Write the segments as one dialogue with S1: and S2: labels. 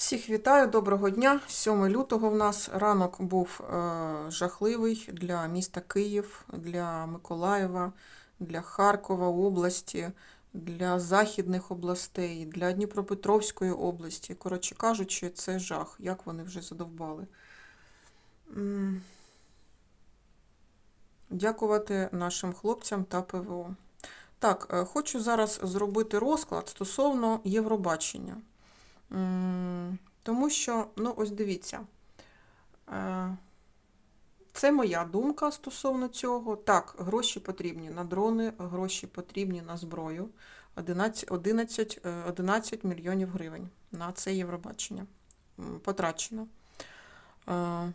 S1: Всіх вітаю, доброго дня. 7 лютого в нас ранок був е, жахливий для міста Київ, для Миколаєва, для Харкова області, для західних областей, для Дніпропетровської області. Коротше кажучи, це жах, як вони вже задовбали. Дякувати нашим хлопцям та ПВО. Так, е, хочу зараз зробити розклад стосовно Євробачення. Тому що, ну, ось дивіться, е, це моя думка стосовно цього. Так, гроші потрібні на дрони, гроші потрібні на зброю. 11, 11, е, 11 мільйонів гривень на це Євробачення потрачено. Е,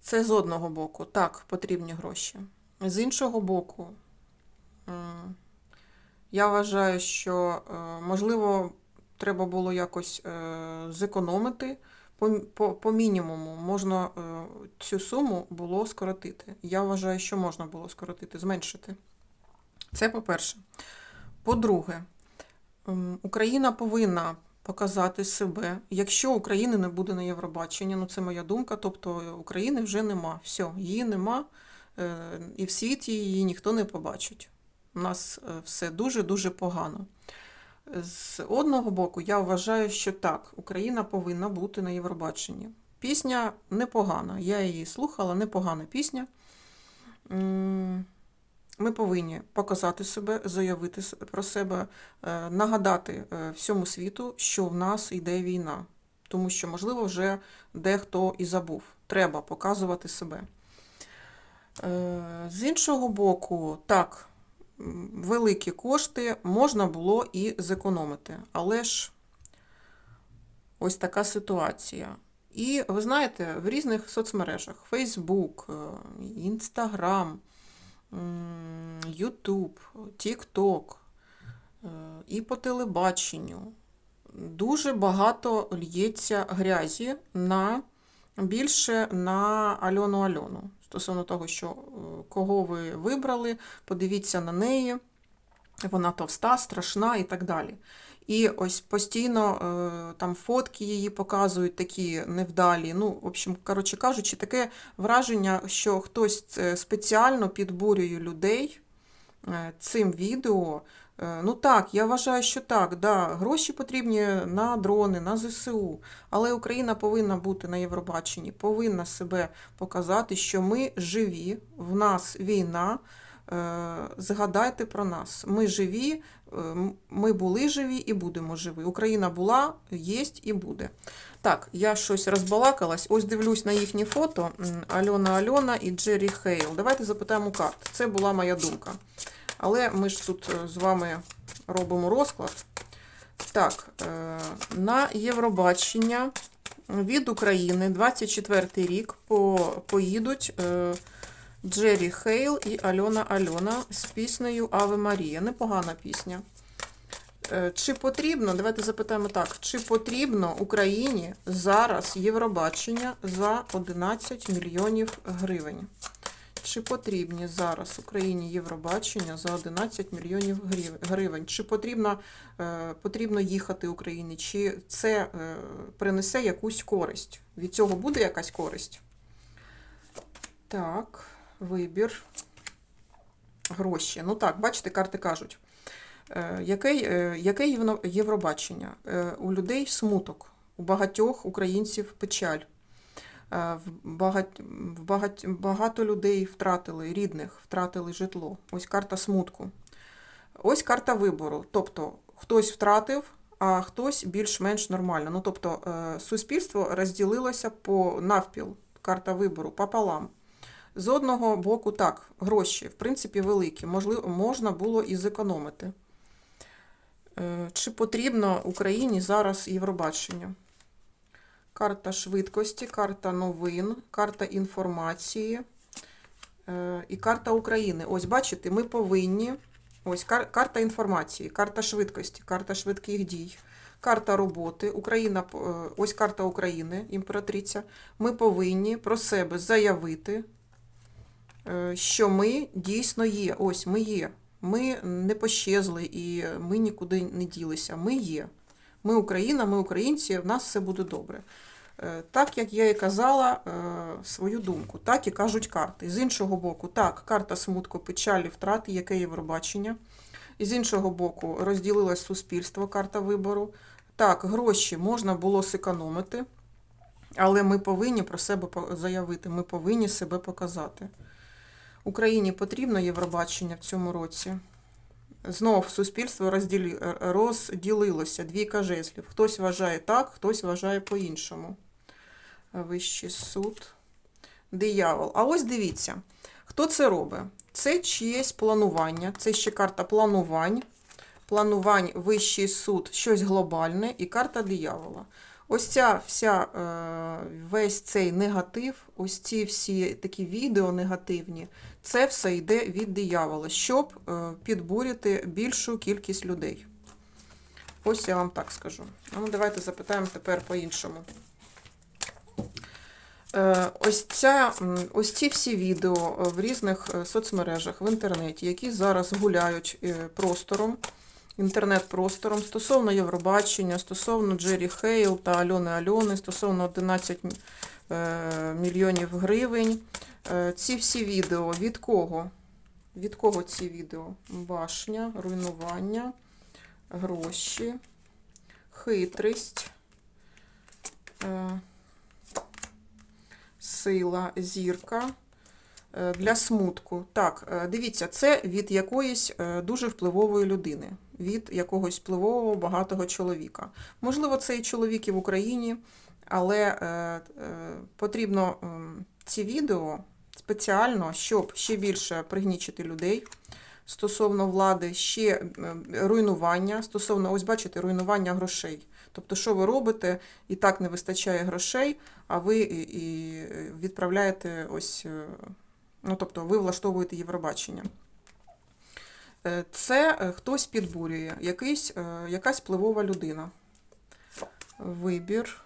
S1: Це з одного боку, так, потрібні гроші. З іншого боку, я вважаю, що е, можливо треба було якось е, зекономити по, по, по мінімуму. Можна е, цю суму було скоротити. Я вважаю, що можна було скоротити, зменшити. Це по-перше. По-друге, Україна повинна показати себе. Якщо України не буде на Євробаченні, ну це моя думка, тобто України вже нема. Все, її нема, е, і в світі її ніхто не побачить. У нас все дуже-дуже погано. З одного боку, я вважаю, що так, Україна повинна бути на Євробаченні. Пісня непогана. Я її слухала, непогана пісня. Ми повинні показати себе, заявити про себе, е, нагадати е, всьому світу, що в нас йде війна. Тому що, можливо, вже дехто і забув. Треба показувати себе. Е, З іншого боку, так, великі кошти можна було і зекономити. Але ж ось така ситуація. І ви знаєте, в різних соцмережах Facebook, е, Instagram, YouTube, TikTok е, і по телебаченню дуже багато лється грязі на більше на Альону Альону. Стосовно того, що е, кого ви вибрали, подивіться на неї, вона товста, страшна і так далі. І ось постійно е, там фотки її показують такі невдалі. Ну, в общем, коротше кажучи, таке враження, що хтось е, спеціально підбурює людей цим відео. Е, Ну так, я вважаю, що так, да, гроші потрібні на дрони, на ЗСУ, але Україна повинна бути на Євробаченні, повинна себе показати, що ми живі, в нас війна. Е, Згадайте про нас. Ми живі, е, ми були живі і будемо живі. Україна була, єсть і буде. Так, я щось розбалакалась. Ось дивлюсь на їхні фото. Альона Альона і Джері Хейл. Давайте запитаємо карт. Це була моя думка. Але ми ж тут е, з вами робимо розклад. Так, е, на Євробачення від України 24 рік поїдуть е, Джері Хейл і Альона Альона з піснею Аве Марія. Непогана пісня. Чи потрібно, давайте запитаємо так, чи потрібно Україні зараз Євробачення за 11 мільйонів гривень? Чи потрібні зараз Україні Євробачення за 11 мільйонів гривень? Чи потрібно, е, потрібно їхати Україні? Чи це е, принесе якусь користь? Від цього буде якась користь? Так, вибір. Гроші. Ну так, бачите, карти кажуть. Яке, яке Євробачення? Е, У людей смуток, у багатьох українців печаль. Е, В багать, в багать, багато людей втратили рідних, втратили житло. Ось карта смутку. Ось карта вибору. Тобто хтось втратив, а хтось більш-менш нормально. Ну, тобто е, суспільство розділилося по навпіл. Карта вибору пополам. З одного боку, так, гроші, в принципі, великі. Можливо, можна було і зекономити. Е, Чи потрібно Україні зараз Євробачення? Карта швидкості, карта новин, карта інформації е, і карта України. Ось бачите, ми повинні. Ось кар- карта інформації, карта швидкості, карта швидких дій, карта роботи. Україна, е, ось карта України, імператриця. Ми повинні про себе заявити, е, що ми дійсно є. Ось ми є. Ми не пощезли і ми нікуди не ділися. Ми є. Ми Україна, ми українці, в нас все буде добре. Е, Так як я і казала е, свою думку, так і кажуть карти. З іншого боку, так, карта смутку, печалі, втрати, яке Євробачення. І з іншого боку, розділилось суспільство, карта вибору. Так, гроші можна було зекономити, але ми повинні про себе заявити, ми повинні себе показати. Україні потрібно Євробачення в цьому році. Знов суспільство розділі... розділилося, двійка жезлів. Хтось вважає так, хтось вважає по-іншому. Вищий суд, диявол. А ось дивіться, хто це робить? Це чиєсь планування, це ще карта планувань. Планувань, вищий суд, щось глобальне і карта диявола. Ось ця вся, е, весь цей негатив, ось ці всі такі відео негативні, це все йде від диявола, щоб е, підбурити більшу кількість людей. Ось я вам так скажу. Ну, давайте запитаємо тепер по-іншому. Е, Ось, ця, ось ці всі відео е, в різних е, соцмережах в інтернеті, які зараз гуляють простором, інтернет-простором стосовно Євробачення, стосовно Джері Хейл та Альони Альони, стосовно 11 е, мільйонів гривень. Ці всі відео від кого? Від кого ці відео? Башня, руйнування, гроші, хитрість, сила, зірка. е, Для смутку. Так, е, дивіться, це від якоїсь е, дуже впливової людини, від якогось впливового багатого чоловіка. Можливо, цей чоловік і в Україні, але потрібно ем, ці відео спеціально, щоб ще більше пригнічити людей стосовно влади, ще е, руйнування, стосовно, ось бачите, руйнування грошей. Тобто, що ви робите, і так не вистачає грошей, а ви і, і відправляєте ось, е, ну тобто, ви влаштовуєте Євробачення. Е, Це е, хтось підбурює, якийсь, е, якась впливова людина. Вибір.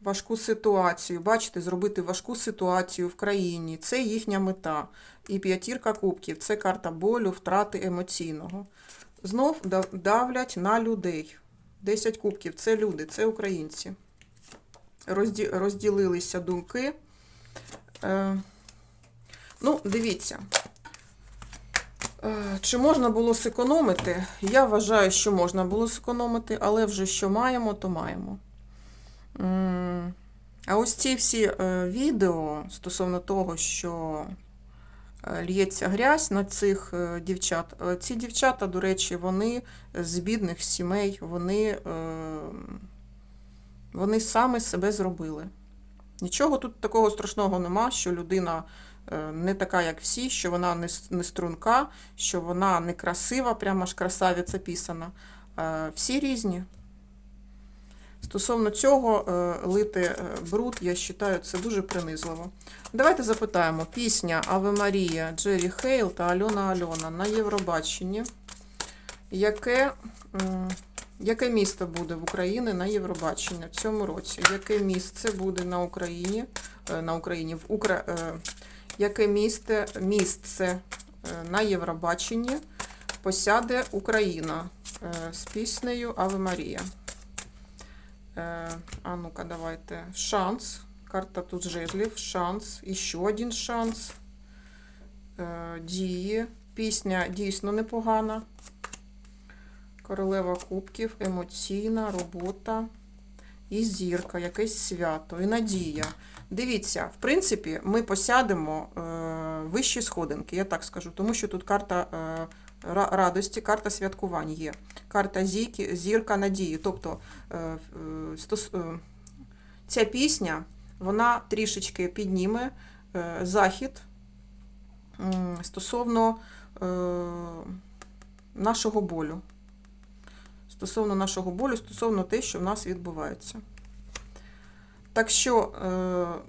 S1: Важку ситуацію. Бачите, зробити важку ситуацію в країні. Це їхня мета. І п'ятірка кубків це карта болю, втрати емоційного. Знов давлять на людей. 10 кубків це люди, це українці. Розді- розділилися думки. Е, ну, дивіться. Е, Чи можна було зекономити? Я вважаю, що можна було зекономити, але вже що маємо, то маємо. А ось ці всі е, відео стосовно того, що е, лється грязь на цих е, дівчат. Ці дівчата, до речі, вони з бідних сімей, вони, вони саме себе зробили. Нічого тут такого страшного нема, що людина не така, як всі, що вона не, струнка, що вона не красива, прямо ж красавиця пісана. Е, Всі різні. Стосовно цього, е, лити е, бруд, я вважаю, це дуже принизливо. Давайте запитаємо. Пісня Аве Марія, Джері Хейл та Альона Альона на Євробаченні. Яке, яке місто буде в Україні на Євробаченні в цьому році? Яке місце буде на Україні? е, На Україні в Укра... Яке місце, місце на Євробаченні посяде Україна з піснею Аве Марія? Е, А ну-ка, давайте. Шанс. Карта тут жезлів. Шанс. І ще один шанс. Е, Дії. Пісня дійсно непогана. Королева кубків, емоційна робота. І зірка, якесь свято, і надія. Дивіться, в принципі, ми посядемо е, вищі сходинки, я так скажу, тому що тут карта е, радості, карта святкувань є. Карта зіки, зірка надії. Тобто е, е, е, ця пісня вона трішечки підніме захід стосовно нашого болю. Стосовно нашого болю, стосовно те, що в нас відбувається. Так що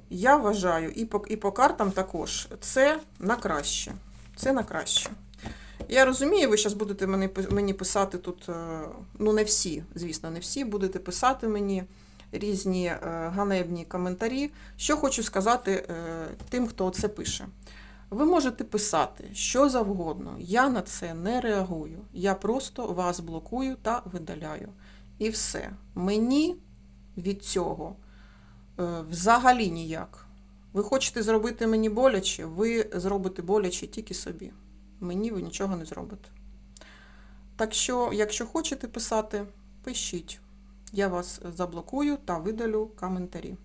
S1: я вважаю, і по, і по картам також, це на краще. Це на краще. Я розумію, ви зараз будете мені, писати тут, е, ну не всі, звісно, не всі, будете писати мені різні е, ганебні коментарі. Що хочу сказати е, тим, хто це пише. Ви можете писати що завгодно. Я на це не реагую. Я просто вас блокую та видаляю. І все. Мені від цього взагалі ніяк. Ви хочете зробити мені боляче, ви зробите боляче тільки собі. Мені ви нічого не зробите. Так що, якщо хочете писати, пишіть. Я вас заблокую та видалю коментарі.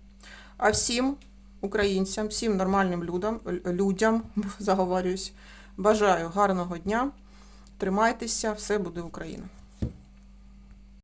S1: А всім українцям, всім нормальним людям, людям заговорююсь, бажаю гарного дня. Тримайтеся, все буде Україна.